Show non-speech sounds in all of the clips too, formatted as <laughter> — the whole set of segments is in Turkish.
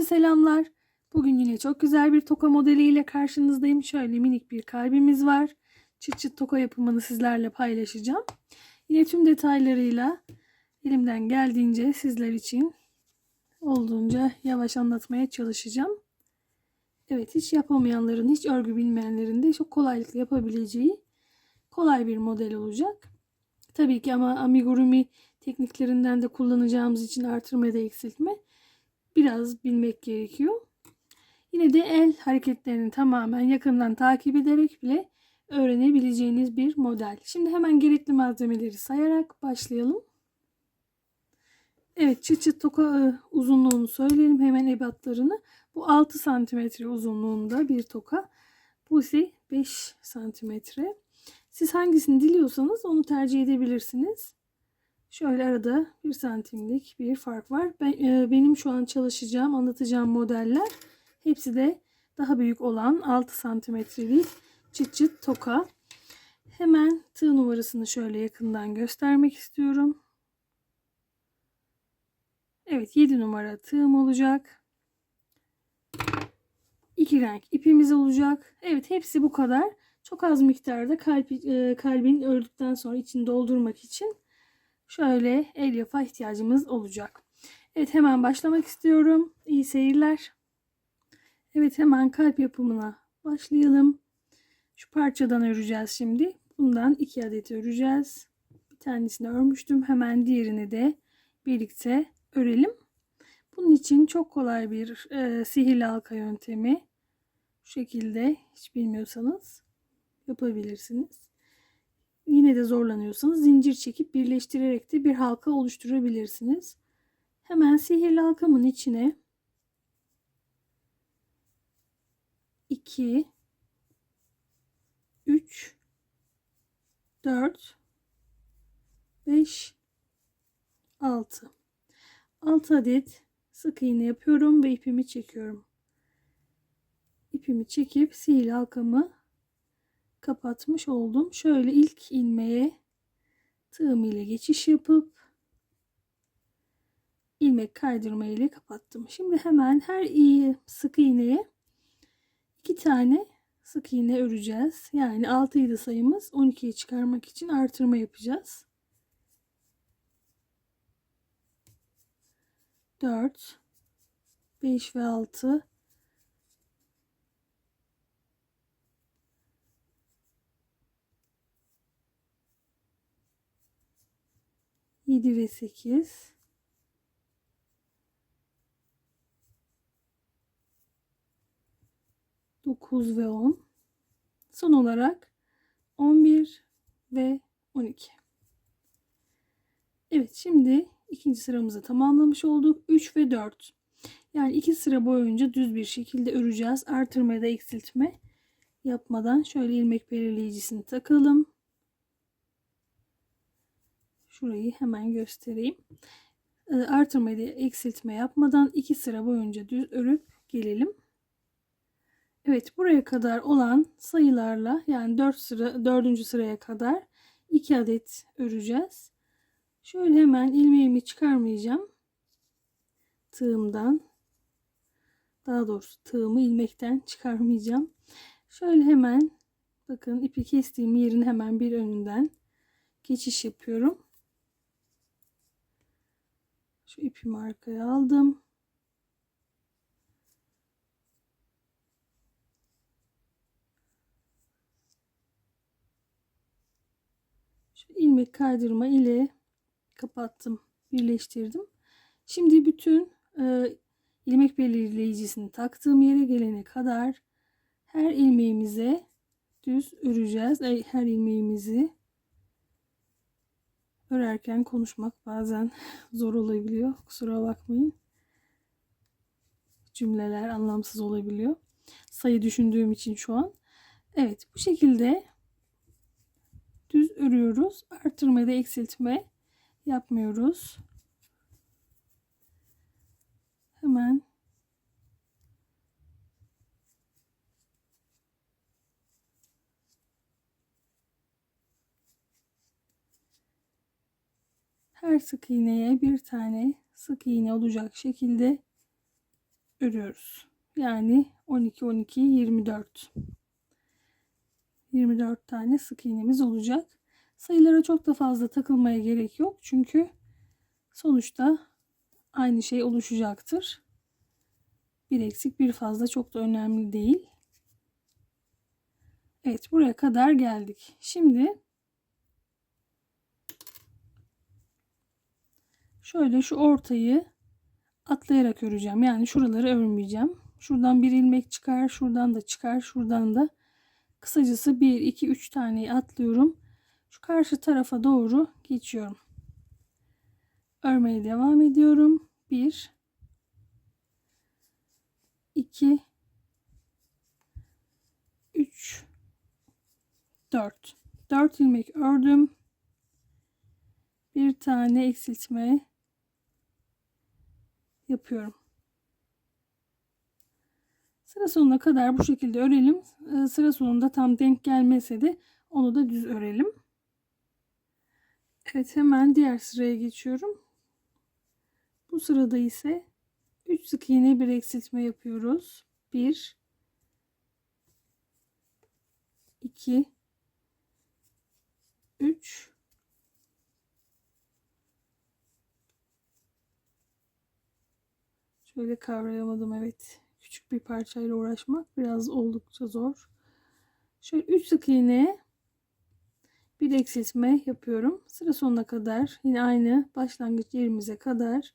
herkese selamlar. Bugün yine çok güzel bir toka modeliyle karşınızdayım. Şöyle minik bir kalbimiz var. Çıt çıt toka yapımını sizlerle paylaşacağım. Yine tüm detaylarıyla elimden geldiğince sizler için olduğunca yavaş anlatmaya çalışacağım. Evet hiç yapamayanların, hiç örgü bilmeyenlerin de çok kolaylıkla yapabileceği kolay bir model olacak. Tabii ki ama amigurumi tekniklerinden de kullanacağımız için artırma da eksiltme biraz bilmek gerekiyor. Yine de el hareketlerini tamamen yakından takip ederek bile öğrenebileceğiniz bir model. Şimdi hemen gerekli malzemeleri sayarak başlayalım. Evet çıt çıt toka e, uzunluğunu söyleyelim hemen ebatlarını. Bu 6 santimetre uzunluğunda bir toka. Bu ise 5 santimetre. Siz hangisini diliyorsanız onu tercih edebilirsiniz. Şöyle arada bir santimlik bir fark var. Ben, e, benim şu an çalışacağım, anlatacağım modeller hepsi de daha büyük olan 6 santimetrelik çıt çıt toka. Hemen tığ numarasını şöyle yakından göstermek istiyorum. Evet 7 numara tığım olacak. 2 renk ipimiz olacak. Evet hepsi bu kadar. Çok az miktarda kalp, e, kalbin öldükten sonra içini doldurmak için şöyle elyafa ihtiyacımız olacak. Evet hemen başlamak istiyorum. İyi seyirler. Evet hemen kalp yapımına başlayalım. Şu parçadan öreceğiz şimdi. Bundan iki adet öreceğiz. Bir tanesini örmüştüm. Hemen diğerini de birlikte örelim. Bunun için çok kolay bir e, sihirli halka yöntemi. Şu şekilde hiç bilmiyorsanız yapabilirsiniz. Yine de zorlanıyorsanız zincir çekip birleştirerek de bir halka oluşturabilirsiniz. Hemen sihirli halkamın içine 2 3 4 5 6 6 adet sık iğne yapıyorum ve ipimi çekiyorum. İpimi çekip sihirli halkamı kapatmış oldum. Şöyle ilk ilmeğe tığım ile geçiş yapıp ilmek kaydırma ile kapattım. Şimdi hemen her iyi sık iğneye iki tane sık iğne öreceğiz. Yani 6 idi sayımız 12'ye çıkarmak için artırma yapacağız. 4 5 ve 6 7 ve 8 9 ve 10 son olarak 11 ve 12 Evet şimdi ikinci sıramızı tamamlamış olduk. 3 ve 4 yani iki sıra boyunca düz bir şekilde öreceğiz. Artırma da eksiltme yapmadan şöyle ilmek belirleyicisini takalım Şurayı hemen göstereyim. Ee, artırma ile eksiltme yapmadan iki sıra boyunca düz örüp gelelim. Evet buraya kadar olan sayılarla yani 4 sıra 4. sıraya kadar 2 adet öreceğiz. Şöyle hemen ilmeğimi çıkarmayacağım. Tığımdan daha doğrusu tığımı ilmekten çıkarmayacağım. Şöyle hemen bakın ipi kestiğim yerin hemen bir önünden geçiş yapıyorum. Şu ipimi arkaya aldım. Şu ilmek kaydırma ile kapattım, birleştirdim. Şimdi bütün e, ilmek belirleyicisini taktığım yere gelene kadar her ilmeğimize düz öreceğiz. Her ilmeğimizi örerken konuşmak bazen <laughs> zor olabiliyor. Kusura bakmayın. Cümleler anlamsız olabiliyor. Sayı düşündüğüm için şu an. Evet bu şekilde düz örüyoruz. Artırma da eksiltme yapmıyoruz. Hemen her sık iğneye bir tane sık iğne olacak şekilde örüyoruz. Yani 12 12 24. 24 tane sık iğnemiz olacak. Sayılara çok da fazla takılmaya gerek yok. Çünkü sonuçta aynı şey oluşacaktır. Bir eksik bir fazla çok da önemli değil. Evet buraya kadar geldik. Şimdi şöyle şu ortayı atlayarak öreceğim. Yani şuraları örmeyeceğim. Şuradan bir ilmek çıkar, şuradan da çıkar, şuradan da. Kısacası 1, 2, 3 taneyi atlıyorum. Şu karşı tarafa doğru geçiyorum. Örmeye devam ediyorum. 1, 2, 3, 4. 4 ilmek ördüm. Bir tane eksiltme yapıyorum. Sıra sonuna kadar bu şekilde örelim. Ee, Sıra sonunda tam denk gelmese de onu da düz örelim. Evet hemen diğer sıraya geçiyorum. Bu sırada ise 3 sık iğne bir eksiltme yapıyoruz. 1 2 3 Şöyle kavrayamadım evet. Küçük bir parçayla uğraşmak biraz oldukça zor. Şöyle 3 sık iğne bir eksiltme yapıyorum. Sıra sonuna kadar yine aynı başlangıç yerimize kadar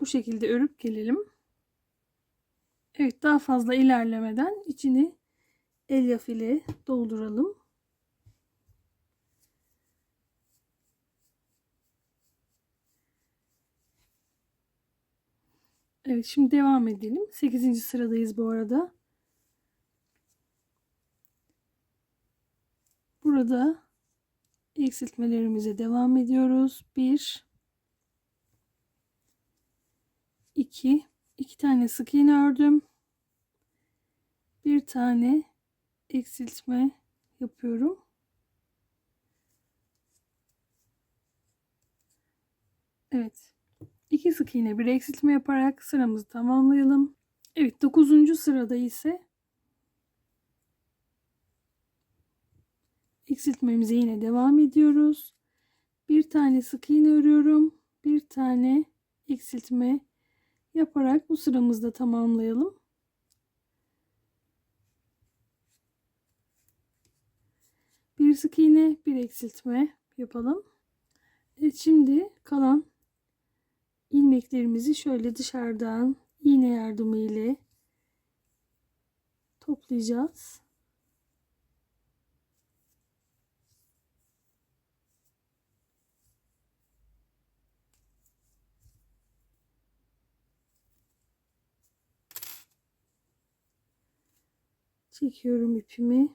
bu şekilde örüp gelelim. Evet daha fazla ilerlemeden içini elyaf ile dolduralım. Evet şimdi devam edelim. 8. sıradayız bu arada. Burada eksiltmelerimize devam ediyoruz. 1 2 2 tane sık iğne ördüm. Bir tane eksiltme yapıyorum. Evet. 2 sık iğne bir eksiltme yaparak sıramızı tamamlayalım. Evet 9. sırada ise eksiltmemize yine devam ediyoruz. Bir tane sık iğne örüyorum. Bir tane eksiltme yaparak bu sıramızda tamamlayalım. Bir sık iğne, bir eksiltme yapalım. Evet şimdi kalan ilmeklerimizi şöyle dışarıdan iğne yardımı ile toplayacağız. Çekiyorum ipimi.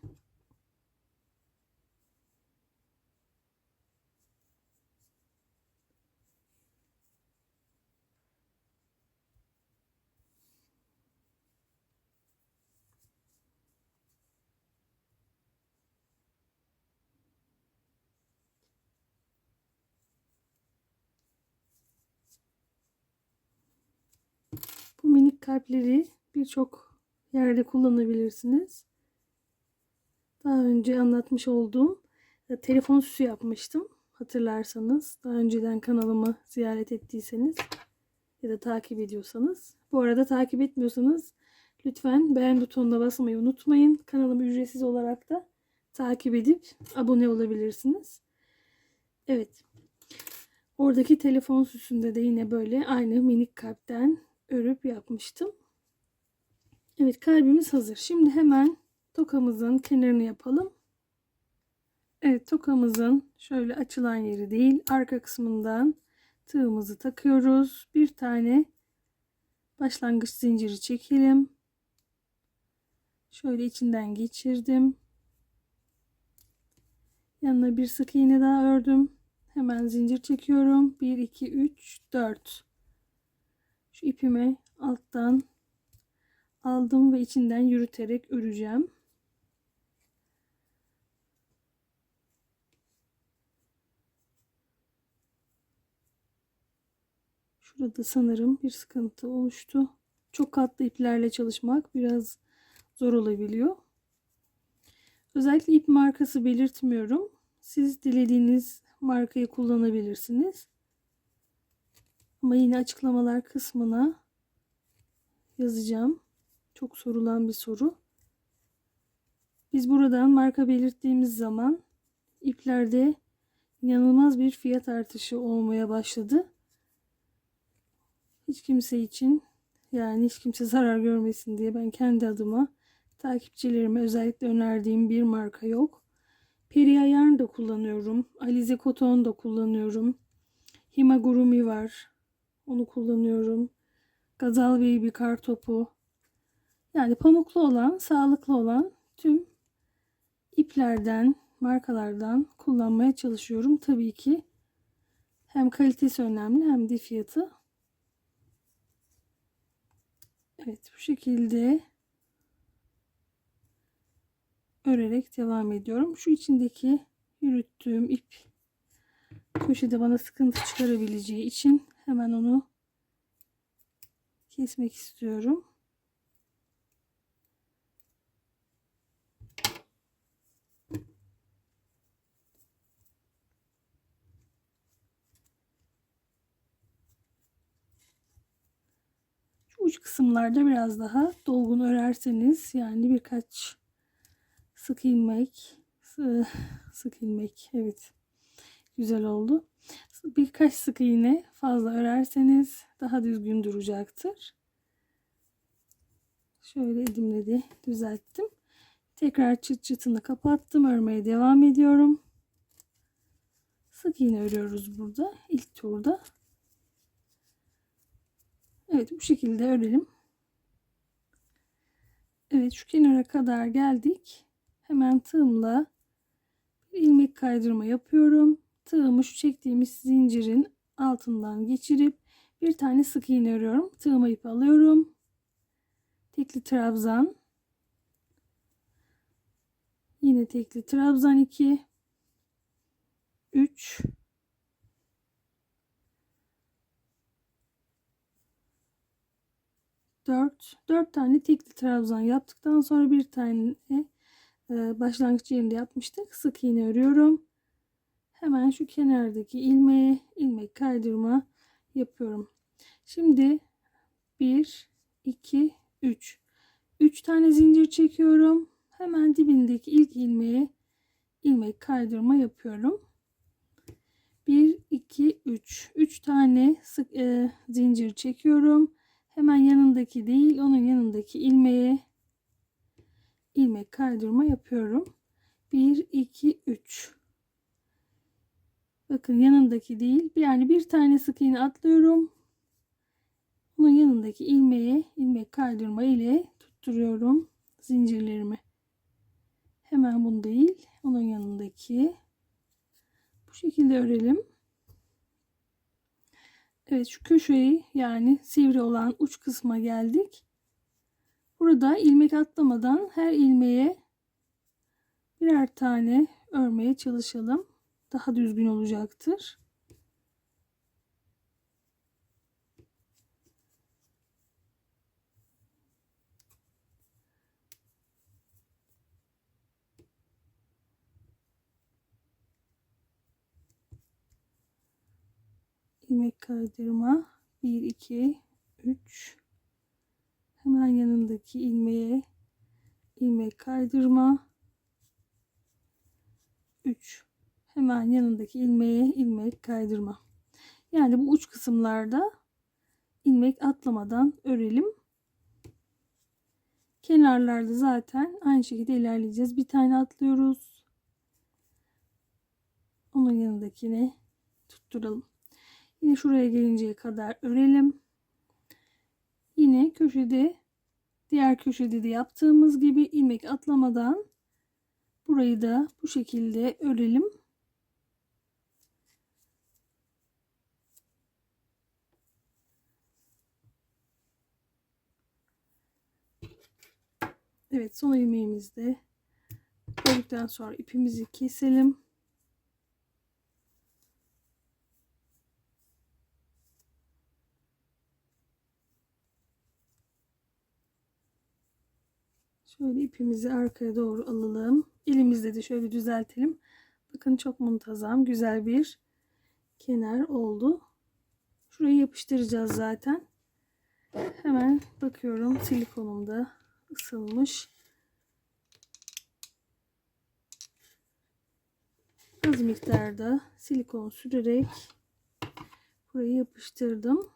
Bu minik kalpleri birçok yerde kullanabilirsiniz. Daha önce anlatmış olduğum e, telefon süsü yapmıştım. Hatırlarsanız daha önceden kanalımı ziyaret ettiyseniz ya da takip ediyorsanız. Bu arada takip etmiyorsanız lütfen beğen butonuna basmayı unutmayın. Kanalımı ücretsiz olarak da takip edip abone olabilirsiniz. Evet. Oradaki telefon süsünde de yine böyle aynı minik kalpten örüp yapmıştım. Evet kalbimiz hazır. Şimdi hemen tokamızın kenarını yapalım. Evet tokamızın şöyle açılan yeri değil arka kısmından tığımızı takıyoruz. Bir tane başlangıç zinciri çekelim. Şöyle içinden geçirdim. Yanına bir sık iğne daha ördüm. Hemen zincir çekiyorum. 1 2 3 4 şu ipimi alttan aldım ve içinden yürüterek öreceğim. Şurada sanırım bir sıkıntı oluştu. çok katlı iplerle çalışmak biraz zor olabiliyor. Özellikle ip markası belirtmiyorum. Siz dilediğiniz markayı kullanabilirsiniz. Ama yine açıklamalar kısmına yazacağım. Çok sorulan bir soru. Biz buradan marka belirttiğimiz zaman iplerde inanılmaz bir fiyat artışı olmaya başladı. Hiç kimse için yani hiç kimse zarar görmesin diye ben kendi adıma takipçilerime özellikle önerdiğim bir marka yok. Peri Ayarn da kullanıyorum. Alize Koton da kullanıyorum. Himagurumi var. Onu kullanıyorum. Gazal Baby kar topu. Yani pamuklu olan, sağlıklı olan tüm iplerden, markalardan kullanmaya çalışıyorum. Tabii ki hem kalitesi önemli hem de fiyatı. Evet bu şekilde örerek devam ediyorum. Şu içindeki yürüttüğüm ip köşede bana sıkıntı çıkarabileceği için hemen onu kesmek istiyorum. Şu uç kısımlarda biraz daha dolgun örerseniz yani birkaç sık ilmek sık ilmek evet güzel oldu. Birkaç sık iğne fazla örerseniz daha düzgün duracaktır. Şöyle elimle de düzelttim. Tekrar çıt çıtını kapattım. Örmeye devam ediyorum. Sık iğne örüyoruz burada. ilk turda. Evet bu şekilde örelim. Evet şu kenara kadar geldik. Hemen tığımla ilmek kaydırma yapıyorum. Tığımı şu çektiğimiz zincirin altından geçirip bir tane sık iğne örüyorum. Tığıma ip alıyorum. Tekli trabzan. Yine tekli trabzan 2 3 4 4 tane tekli trabzan yaptıktan sonra bir tane e, başlangıç yerinde yapmıştık. Sık iğne örüyorum. Hemen şu kenardaki ilmeğe ilmek kaydırma yapıyorum. Şimdi 1 2 3 3 tane zincir çekiyorum. Hemen dibindeki ilk ilmeğe ilmek kaydırma yapıyorum. 1 2 3 3 tane sık e, zincir çekiyorum. Hemen yanındaki değil, onun yanındaki ilmeğe ilmek kaydırma yapıyorum. 1 2 3 Bakın yanındaki değil. Yani bir tane sık iğne atlıyorum. Onun yanındaki ilmeğe ilmek kaydırma ile tutturuyorum zincirlerimi. Hemen bunu değil, onun yanındaki bu şekilde örelim. Evet şu köşeyi yani sivri olan uç kısma geldik. Burada ilmek atlamadan her ilmeğe birer tane örmeye çalışalım. Daha düzgün olacaktır. ilmek kaydırma. 1 2 3 hemen yanındaki ilmeğe ilmek kaydırma. 3 hemen yanındaki ilmeğe ilmek kaydırma. Yani bu uç kısımlarda ilmek atlamadan örelim. Kenarlarda zaten aynı şekilde ilerleyeceğiz. Bir tane atlıyoruz. Onun yanındakine tutturalım. Yine şuraya gelinceye kadar örelim. Yine köşede diğer köşede de yaptığımız gibi ilmek atlamadan burayı da bu şekilde örelim. Evet son ilmeğimizde ördükten sonra ipimizi keselim. Şöyle ipimizi arkaya doğru alalım. Elimizle de şöyle düzeltelim. Bakın çok muntazam, güzel bir kenar oldu. Şurayı yapıştıracağız zaten. Hemen bakıyorum silikonum da ısınmış. Az miktarda silikon sürerek burayı yapıştırdım.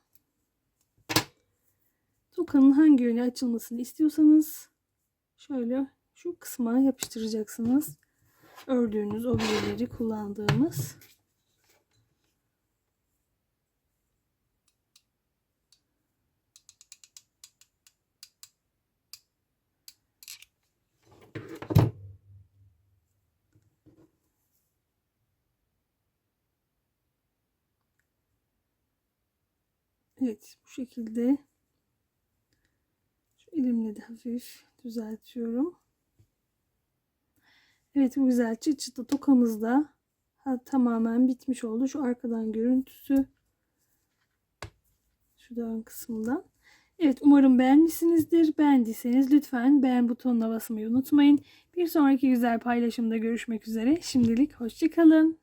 Tokanın hangi yöne açılmasını istiyorsanız şöyle şu kısma yapıştıracaksınız. Ördüğünüz objeleri kullandığımız. Evet bu şekilde şu elimle de hafif düzeltiyorum. Evet bu güzel çıt çıtlı tokamız da ha, tamamen bitmiş oldu. Şu arkadan görüntüsü şu da ön kısımdan. Evet umarım beğenmişsinizdir. Beğendiyseniz lütfen beğen butonuna basmayı unutmayın. Bir sonraki güzel paylaşımda görüşmek üzere. Şimdilik hoşçakalın.